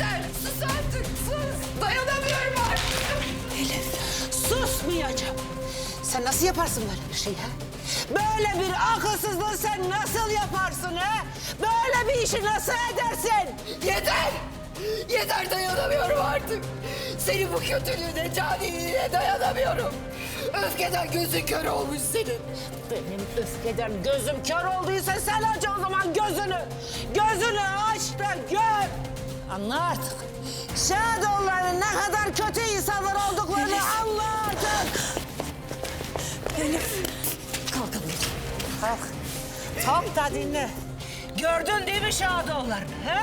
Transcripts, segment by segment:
yeter. Sus artık sus. Dayanamıyorum artık. Elif susmayacağım. Sen nasıl yaparsın böyle bir şey ha? Böyle bir akılsızlığı sen nasıl yaparsın ha? Böyle bir işi nasıl edersin? Yeter. Yeter dayanamıyorum artık. Senin bu kötülüğüne, caniliğine dayanamıyorum. Öfkeden gözün kör olmuş senin. Benim öfkeden gözüm kör olduysa sen aç o zaman gözünü. Gözünü aç da gör. Anla artık. Şadoğulların ne kadar kötü insanlar olduklarını anla artık. Elif. Kalkalım. Kalk. Tam da dinle. Gördün değil mi Şadoğullarını? He?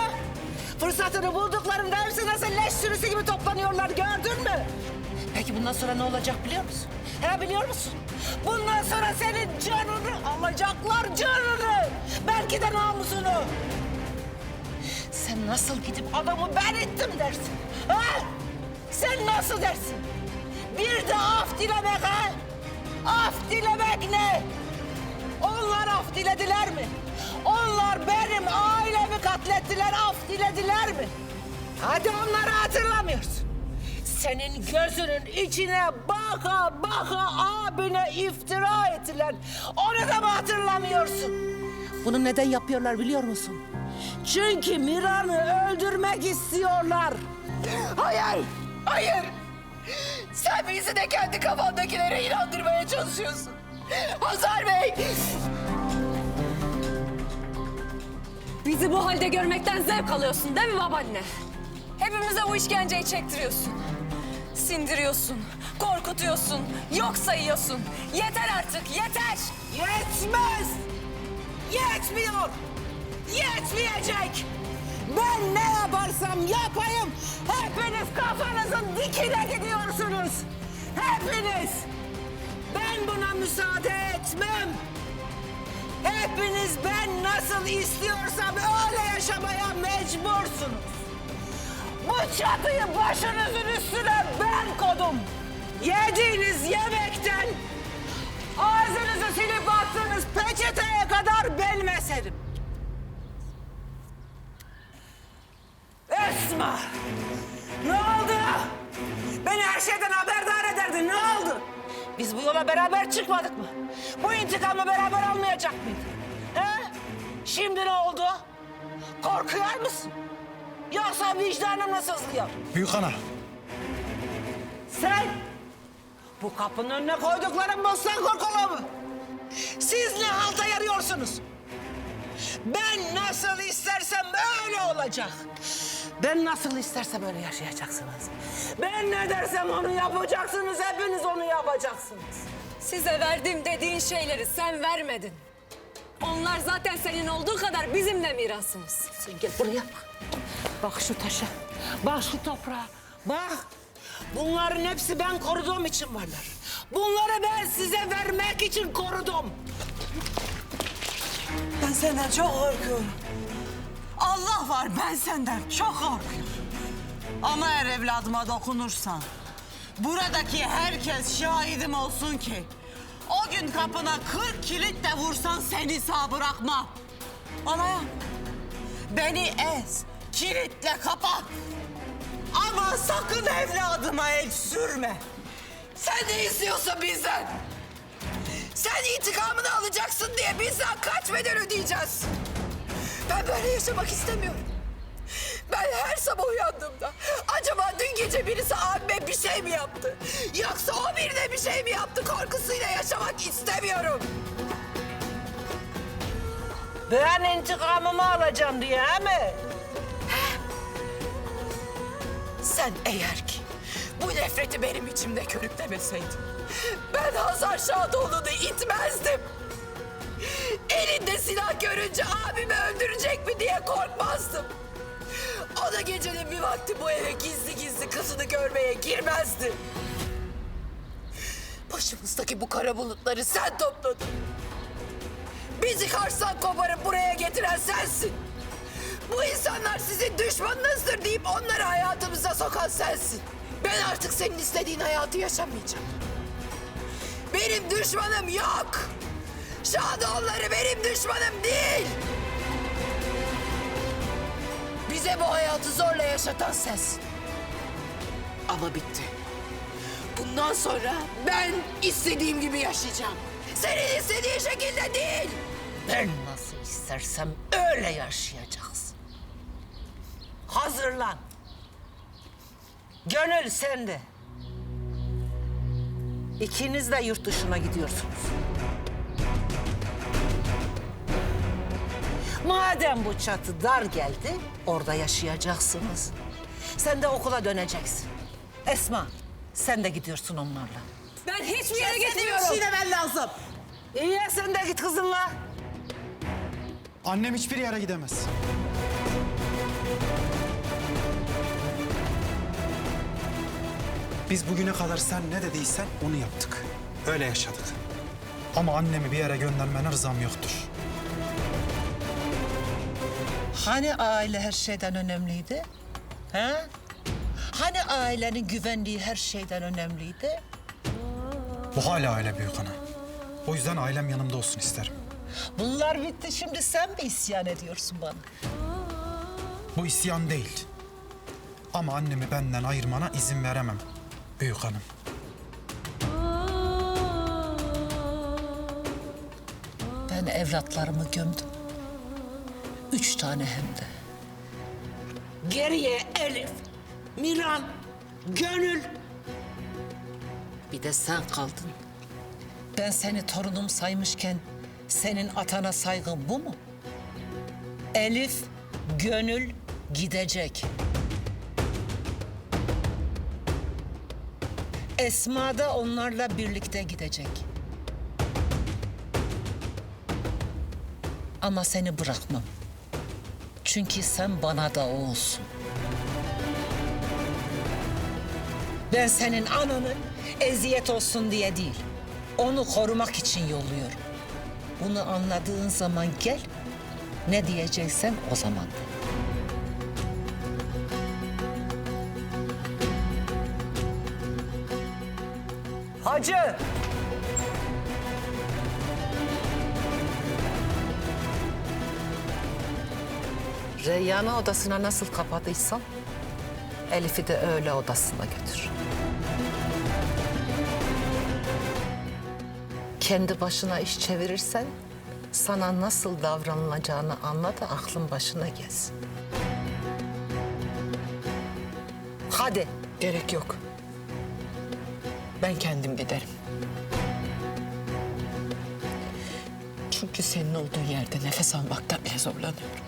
Fırsatını bulduklarında hepsi nasıl leş sürüsü gibi toplanıyorlar gördün mü? Peki bundan sonra ne olacak biliyor musun? He biliyor musun? Bundan sonra senin canını alacaklar canını. Belki de namusunu. Sen nasıl gidip adamı ben ettim dersin? Ha? Sen nasıl dersin? Bir de af dilemek ha? Af dilemek ne? Onlar af dilediler mi? Onlar benim ailemi katlettiler, af dilediler mi? Hadi onları hatırlamıyorsun. Senin gözünün içine baka baka abine iftira ettiler. Onu da mı hatırlamıyorsun? Bunu neden yapıyorlar biliyor musun? Çünkü Miran'ı öldürmek istiyorlar. Hayır, hayır. Sen bizi de kendi kafandakilere inandırmaya çalışıyorsun. Hazar Bey. Bizi bu halde görmekten zevk alıyorsun değil mi babaanne? Hepimize bu işkenceyi çektiriyorsun. Sindiriyorsun, korkutuyorsun, yok sayıyorsun. Yeter artık, yeter! Yetmez! Yetmiyor! Yetmeyecek! Ben ne yaparsam yapayım hepiniz kafanızın dikine gidiyorsunuz. Hepiniz! Ben buna müsaade etmem. Hepiniz ben nasıl istiyorsam öyle yaşamaya mecbursunuz. Bu çatıyı başınızın üstüne ben kodum. Yediğiniz yemekten ağzınızı silip attığınız peçeteye kadar ben meserim. Esma! Ne oldu? Beni her şeyden haberdar ederdin. Ne oldu? Biz bu yola beraber çıkmadık mı? Bu intikamı beraber almayacak mıydık? He? Şimdi ne oldu? Korkuyor musun? Yoksa vicdanın mı sızlıyor? Büyük ana. Sen bu kapının önüne koydukların bostan korkulu mu? Siz ne halta yarıyorsunuz? Ben nasıl istersem öyle olacak. Ben nasıl istersem öyle yaşayacaksınız. Ben ne dersem onu yapacaksınız. Hepiniz onu yapacaksınız. Size verdim dediğin şeyleri sen vermedin. Onlar zaten senin olduğu kadar bizim de mirasımız. Sen gel buraya bak. Bak şu taşa. Bak şu toprağa. Bak. Bunların hepsi ben koruduğum için varlar. Bunları ben size vermek için korudum. Ben senden çok korkuyorum. Allah var ben senden çok korkuyorum. Ama eğer evladıma dokunursan... ...buradaki herkes şahidim olsun ki... ...o gün kapına kırk kilit de vursan seni sağ bırakmam. Ana ya, beni ez, kilitle kapat. Ama sakın evladıma el sürme. Sen ne istiyorsun bizden? Sen intikamını alacaksın diye bizden kaç bedel ödeyeceğiz? Ben böyle yaşamak istemiyorum. Ben her sabah uyandığımda acaba dün gece birisi abime bir şey mi yaptı? Yoksa o birine bir şey mi yaptı korkusuyla yaşamak istemiyorum. Ben intikamımı alacağım diye he mi? Sen eğer ki bu nefreti benim içimde körüklemeseydin... ...ben Hazar Şadoğlu'nu itmezdim. Elinde silah görünce abimi öldürecek mi diye korkmazdım. O da gecenin bir vakti bu eve gizli gizli kızını görmeye girmezdi. Başımızdaki bu kara bulutları sen topladın. Bizi Kars'tan koparıp buraya getiren sensin. Bu insanlar sizin düşmanınızdır deyip onları hayatımıza sokan sensin. Ben artık senin istediğin hayatı yaşamayacağım. Benim düşmanım yok. Şadoğulları benim düşmanım değil. Bize bu hayatı zorla yaşatan sensin. Ama bitti. Bundan sonra ben istediğim gibi yaşayacağım. Senin istediğin şekilde değil. Ben nasıl istersem öyle yaşayacağız. Hazırlan. Gönül sende. İkiniz de yurt dışına gidiyorsunuz. Madem bu çatı dar geldi, orada yaşayacaksınız. Sen de okula döneceksin. Esma, sen de gidiyorsun onlarla. Ben hiçbir yere gitmiyorum. demen lazım. İyi ya sen de git kızınla. Annem hiçbir yere gidemez. Biz bugüne kadar sen ne dediysen onu yaptık. Öyle yaşadık. Ama annemi bir yere göndermene rızam yoktur. Hani aile her şeyden önemliydi? He? Hani ailenin güvenliği her şeyden önemliydi? Bu hala aile büyük ana. O yüzden ailem yanımda olsun isterim. Bunlar bitti şimdi sen mi isyan ediyorsun bana? Bu isyan değil. Ama annemi benden ayırmana izin veremem. Büyük hanım. Ben evlatlarımı gömdüm. Üç tane hem de. Geriye Elif, Miran, Gönül. Bir de sen kaldın. Ben seni torunum saymışken senin atana saygın bu mu? Elif, Gönül gidecek. Esma da onlarla birlikte gidecek. Ama seni bırakmam. Çünkü sen bana da oğulsun. Ben senin ananın eziyet olsun diye değil, onu korumak için yolluyorum. Bunu anladığın zaman gel, ne diyeceksen o zaman de. Hacı! Reyyan'ı odasına nasıl kapadıysan... Elif'i de öyle odasına götür. Kendi başına iş çevirirsen... ...sana nasıl davranılacağını anla da aklın başına gelsin. Hadi. Gerek yok. Ben kendim giderim. Çünkü senin olduğun yerde nefes almakta bile zorlanıyorum.